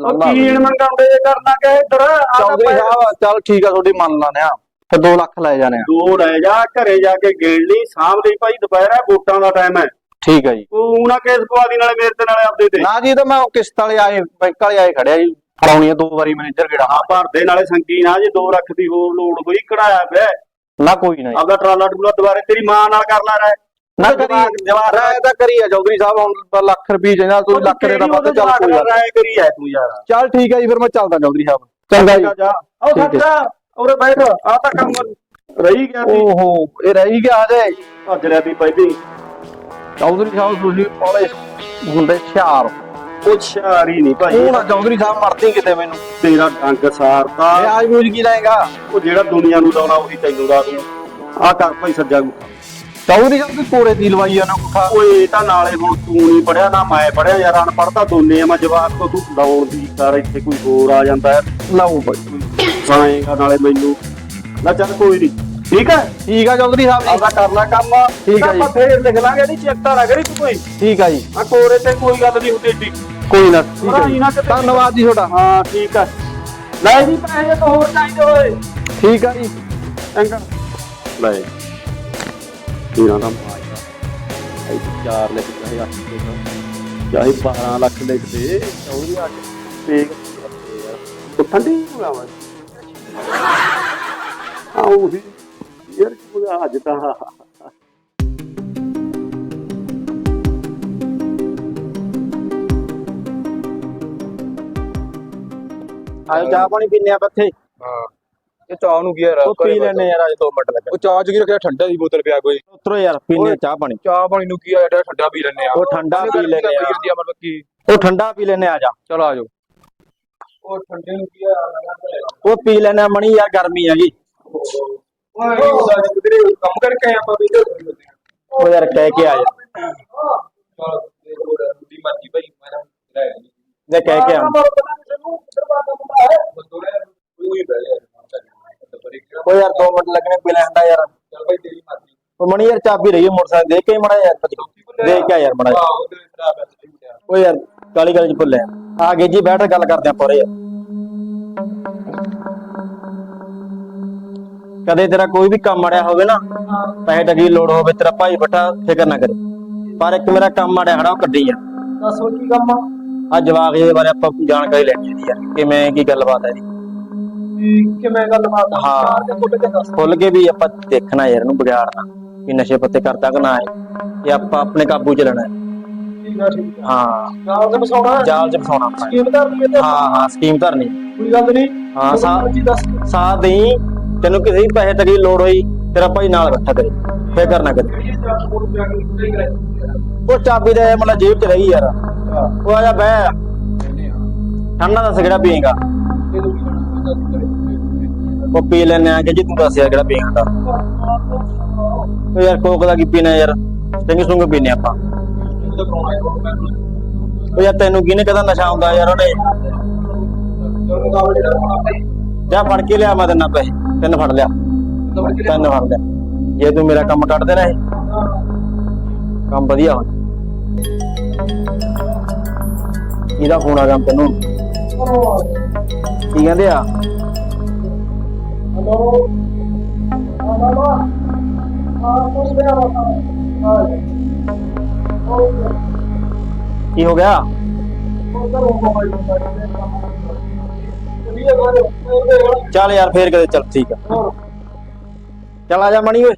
ਉਹ ਕੀਣ ਮੰਗਾਉਂਦੇ ਕਰਨਾ ਕਿ ਇੱਧਰ? ਆ ਚੌਧਰੀ ਸਾਹਿਬ ਚੱਲ ਠੀਕ ਆ ਤੁਹਾਡੀ ਮੰਨ ਲਾਨੇ ਆ। ਫਿਰ 2 ਲੱਖ ਲੈ ਜਾਣੇ ਆ। ਦੋ ਲੈ ਜਾ ਘਰੇ ਜਾ ਕੇ ਗਿਣ ਲਈ ਸਾਂਭ ਲਈ ਭਾਈ ਦੁਪਹਿਰ ਹੈ ਵੋਟਾਂ ਦਾ ਟਾਈਮ ਹੈ। ਠੀਕ ਆ ਜੀ। ਤੂੰ ਨਾ ਕੇਸ ਪਵਾ ਦੀ ਨਾਲੇ ਮੇਰੇ ਤੇ ਨਾਲੇ ਆਪਦੇ ਤੇ। ਨਾ ਜੀ ਇਹ ਤਾਂ ਮੈਂ ਉਹ ਕਿਸ਼ਤ ਵਾਲੇ ਆਏ ਬੈਂਕ ਵਾਲੇ ਆਏ ਖੜਿਆ ਜੀ। ਫੜਾਉਣੀ ਆ ਦੋ ਵਾਰੀ ਮੈਨੇਜਰ ਕਿਹੜਾ। ਆ ਭਰਦੇ ਨਾਲੇ ਸੰਗੀ ਨਾ ਜੇ 2 ਲੱਖ ਦੀ ਹੋਰ ਲੋੜ ਹੋਈ ਕਢਾਇਆ ਪਿਆ ਨਾ ਕੋਈ ਨਹੀਂ ਆਪਦਾ ਟਰਾਲਾ ਟੂਲਾ ਦੁਬਾਰੇ ਤੇਰੀ ਮਾਂ ਨਾਲ ਕਰ ਲੈ ਰਿਹਾ ਨਾ ਕਰੀ ਜਵਾਬ ਰਾਏ ਤਾਂ ਕਰੀ ਆ ਚੌਧਰੀ ਸਾਹਿਬ ਹੁਣ ਤਾਂ ਲੱਖ ਰੁਪਏ ਚਾਹੀਦਾ ਤੂੰ ਲੱਖ ਦੇ ਦਾ ਵੱਧ ਚੱਲ ਕੋਈ ਗੱਲ ਰਾਏ ਕਰੀ ਐ ਤੂੰ ਯਾਰ। ਚੱਲ ਠੀਕ ਹੈ ਜੀ ਫਿਰ ਮੈਂ ਚੱਲਦਾ ਚੌਧਰੀ ਸਾਹਿਬ। ਚੰਗਾ ਜੀ। ਜਾ। ਆਓ ਠੀਕ ਹੈ। ਉਰੇ ਬੈਠ ਆ ਤਾਂ ਕੰਮ ਰਹੀ ਗਿਆ ਸੀ। ਓਹੋ ਇਹ ਰਹੀ ਗਿਆ ਜੇ ਭੱਜ ਰਿਆ ਵੀ ਪਹਿਲੀ ਚੌਧਰੀ ਸਾਹਿਬ ਤੁਸੀਂ ਬੜੇ ਹੁੰਦੇ ਹੁਸ਼ਿਆਰ। ਉਹ ਸ਼ਾਰੀ ਨਹੀਂ ਭਾਈ। ਉਹ ਨਾ ਚੌਧਰੀ ਸਾਹਿਬ ਮਰਦੀ ਕਿਤੇ ਮੈਨੂੰ। ਤੇਰਾ ਡੰਗ ਸਾਰਤਾ। ਇਹ ਆਜ ਮੂਜ ਕੀ ਲਾਏਗਾ ਉਹ ਜਿਹੜਾ ਦੁਨੀਆ ਨੂੰ ਲਾਉਣਾ ਉਹੀ ਤੈਨੂੰ ਲਾ ਦੂੰ। ਆ ਕਰ ਭਾਈ ਸੱਜਾ ਨੂੰ। ਚੌਧਰੀ ਸਾਹਿਬ ਦੀ ਕੋਰੇ ਦੀ ਲਵਾਈ ਆ ਨਾ ਉਠਾ ਓਏ ਇਹ ਤਾਂ ਨਾਲੇ ਹੁਣ ਤੂੰ ਨਹੀਂ ਪੜਿਆ ਨਾ ਮੈਂ ਪੜਿਆ। ਯਾਰ ਅਨਪੜ੍ਹ ਤਾਂ ਦੋਨੇ ਆ ਮੈਂ ਜਵਾਬ ਤੋਂ ਤੂੰ ਲਾਉਣ ਦੀ। ਕਰ ਇੱਥੇ ਕੋਈ ਹੋਰ ਆ ਜਾਂਦਾ। ਹੈ ਲਾਓ ਬਾਈ ਸਾਏਗਾ ਨਾਲੇ ਮੈਨੂੰ। ਨਾ ਚੱਲ ਕੋਈ ਨਹੀਂ ਠੀਕ ਹੈ? ਠੀਕ ਆ ਚੌਧਰੀ ਸਾਹਿਬ ਜੀ ਆਪਦਾ ਕਰ ਲੈ ਕੰਮ। ਠੀਕ ਹੈ ਜੀ। ਆਪਾਂ ਫੇਰ ਲਿਖ ਲਾਂਗੇ ਨਹੀਂ ਚਿੰਤਾ ਨਾ ਕਰੀ ਤੂੰ ਕੋਈ। ਠੀਕ ਆ ਜੀ। ਆ ਕੋਰੇ ਤੇ ਕੋਈ ਗੱਲ ਨਹੀਂ ਹੁੰਦੀ ਏਡੀ। ਕੋਈ ਨਾ ਠੀਕ ਹੈ ਭਰਾਈ ਜੀ। ਧੰਨਵਾਦ ਜੀ ਤੁਹਾਡਾ। ਹਾਂ ਠੀਕ ਹੈ ਲੈ ਜੀ ਪੈਸੇ ਤਾਂ ਹੋਰ ਚਾਹੀਦੇ ਓਏ। ਠੀਕ ਆ ਜੀ। ਚੰਗਾ। ਲੈ। ਤੇਰਾ ਨਾਮ ਆਇਆ ਆਈ 4 ਲਿਖ ਚਾਹੇ 8 ਲਿਖ ਚਾਹੇ 12 ਲੱਖ ਲਿਖ ਦੇ ਚੌਧਰੀ ਆ ਕੇ ਦੇਖ ਉਹ ਠੰਡੀ ਹੋ ਗਿਆ ਵਾ ਆ ਉਹੀ ਯਾਰ ਕੀ ਅੱਜ ਤਾਂ ਆਜੋ ਚਾਹ ਪਾਣੀ ਪੀਨੇ ਆ ਬੱਥੇ ਹਾਂ। ਇਹ ਚਾਹ ਨੂੰ ਕੀ ਯਾਰ ਉਹ ਪੀ ਲੈਨੇ ਯਾਰ ਅੱਜ 2 ਮਿੰਟ ਲੱਗੇ। ਉਹ ਚਾਹ ਚ ਕੀ ਰੱਖਿਆ? ਠੰਡਾ ਦੀ ਬੋਤਲ ਪਿਆ ਕੋਈ। ਉਤਰੋ ਯਾਰ ਪੀਨੇ ਚਾਹ ਪਾਣੀ। ਚਾਹ ਪਾਣੀ ਨੂੰ ਕੀ ਆ ਠੰਡਾ ਪੀ ਲੈਨੇ ਆ। ਉਹ ਠੰਡਾ ਪੀ ਲੈਨੇ ਆ। ਉਹ ਠੰਡਾ ਪੀ ਲੈਨੇ ਆ ਜਾ। ਚਲ ਆ ਜਾਓ। ਉਹ ਠੰਡੇ ਨੂੰ ਕੀ ਆ ਉਹ ਪੀ ਆ ਮਣੀ ਯਾਰ ਗਰਮੀ ਹੈਗੀ ਕੰਮ ਕਰਕੇ ਆਪਾਂ ਵੀ ਉਹ ਯਾਰ ਕਹਿ ਕੇ ਆ ਜਾ। ਦੀ ਮਰਜ਼ੀ ਭਾਈ ਮੈਂ ਰਹਿ ਜੇ ਕਹਿ ਕੇ ਆ ਉਹ ਯਾਰ 2 ਮਿੰਟ ਲੱਗਣੇ ਪੀ ਲੈਂਦਾ ਯਾਰ। ਚੱਲ ਭਾਈ ਤੇਰੀ ਮਰਜ਼ੀ। ਉਹ ਮਣੀ ਯਾਰ ਚਾਬੀ ਰਹੀ ਮੋਟਰਸਾਈਕਲ ਦੇਖ ਕੇ ਮੜਾ ਯਾਰ ਦੇਖ ਕੇ ਆ ਯਾਰ ਮੜਾ ਆਹ ਉਹਦੇ ਖਰਾਬ ਹੈ ਤੇ ਮੁੰਡਿਆ ਉਹ ਯਾਰ ਕਾਲੀ ਕਾਲੀ ਚ ਭੁੱਲਿਆ ਆ। ਗਏ ਜੀ ਬੈਠ ਗੱਲ ਕਰਦੇ ਆ ਪਰੇ। ਕਦੇ ਤੇਰਾ ਕੋਈ ਵੀ ਕੰਮ ਅੜਿਆ ਹੋਵੇ ਨਾ ਪੈਸੇ ਟਕੀ ਲੋੜ ਹੋਵੇ ਤੇਰਾ ਭਾਈ ਬਟਾ ਫਿਕਰ ਨਾ ਕਰੇ। ਪਰ ਇੱਕ ਮੇਰਾ ਕੰਮ ਅੜਿਆ ਖੜਾ ਉਹ ਕੱਢੀ ਆ। ਦੱਸੋ ਕੀ ਕੰਮ ਆ? ਆ ਜਵਾਬ ਇਹਦੇ ਬਾਰੇ ਆਪਾਂ ਜਾਣਕਾਰੀ ਲੈਣੀ ਹੈ ਯਾਰ ਕਿਵੇਂ ਕੀ ਗੱਲਬਾਤ ਹੈ ਜੀ। ਕਿਵੇਂ ਗੱਲਬਾਤ ਹਾਂ। ਖੁੱਲ ਕੇ ਵੀ ਆਪਾਂ ਦੇਖਣਾ ਯਾਰ ਇਹਨੂੰ ਵਿਗਾੜਨਾ ਕਿ ਨਸ਼ੇ ਪੱਤੇ ਕਰਦਾ ਕਿ ਨਾ ਹੈ ਇਹ ਆਪਾਂ ਆਪਣੇ ਕਾਬੂ ਚ ਲੈਣਾ। ਹੈ। ਠੀਕ ਆ ਠੀਕ ਆ। ਹਾਂ। ਨਾਲ ਤੇ ਬਸਾਉਣਾ ਜਾਲ ਚ ਫਸਾਉਣਾ ਆਪਾਂ। ਨੇ। ਸਕੀਮ ਧਰਨੀ ਤੇ ਹਾਂ ਹਾਂ ਸਕੀਮ ਧਰਨੀ। ਕੋਈ ਗੱਲ ਨਹੀਂ। ਹਾਂ ਸਾ ਜੀ ਦੱਸ। ਸਾਥ ਦੇਈ। ਤੈਨੂੰ ਕਿਸੇ ਵੀ ਪੈਸੇ ਤੱਕ ਦੀ ਲੋੜ ਹੋਈ ਤੇਰਾ ਭਾਈ ਨਾਲ ਬੈਠਾ ਕਰੇ। ਫਿਕਰ ਨਾ ਕਰੇ। ਉਹ ਚਾਬੀ ਦੇ ਮਤਲਬ ਜੇਬ ਚ ਰਹੀ ਯਾਰ। ਉਹ ਆ ਜਾ ਬਹਿ। ਠੰਡਾ ਦੱਸ ਕਿਹੜਾ ਪੀਏਗਾ? ਉਹ ਪੀ ਲੈਨੇ ਆ ਕਿ ਜੀ ਤੂੰ ਦੱਸ ਯਾਰ ਕਿਹੜਾ ਪੀਏਗਾ। ਉਹ ਯਾਰ ਕੋਕ ਦਾ ਕੀ ਪੀਣਾ ਯਾਰ? ਸਟਿੰਗ ਸੁੰਗ ਪੀਨੇ ਆਪਾਂ। ਉਹ ਯਾਰ ਤੈਨੂੰ ਕਿਹਨੇ ਕਦਾ ਨਸ਼ਾ ਹੁੰਦਾ ਯਾਰ ਉਹਨੇ? ਜਾ ਫੜ ਕੇ ਲਿਆ ਮੈਂ ਤੈਨੂੰ ਪੈਸੇ। ਤਿੰਨ ਫੜ ਲਿਆ। ਤਿੰਨ ਫੜ ਲਿਆ। ਜੇ ਤੂੰ ਮੇਰਾ ਕੰਮ ਕੱਢ ਦੇਣਾ ਇਹ ਕੰਮ ਵਧੀਆ ਹੋ ਇਹਦਾ ਫੋਨ ਆ ਗਿਆ ਤੈਨੂੰ। ਕੀ ਕਹਿੰਦੇ ਆ? ਕੀ ਹੋ ਗਿਆ? ਚੱਲ ਯਾਰ, ਫੇਰ ਕਦੇ ਚੱਲ, ਠੀਕ ਆ। ਚੱਲ ਆ ਜਾ ਮਣੀ ਓਏ।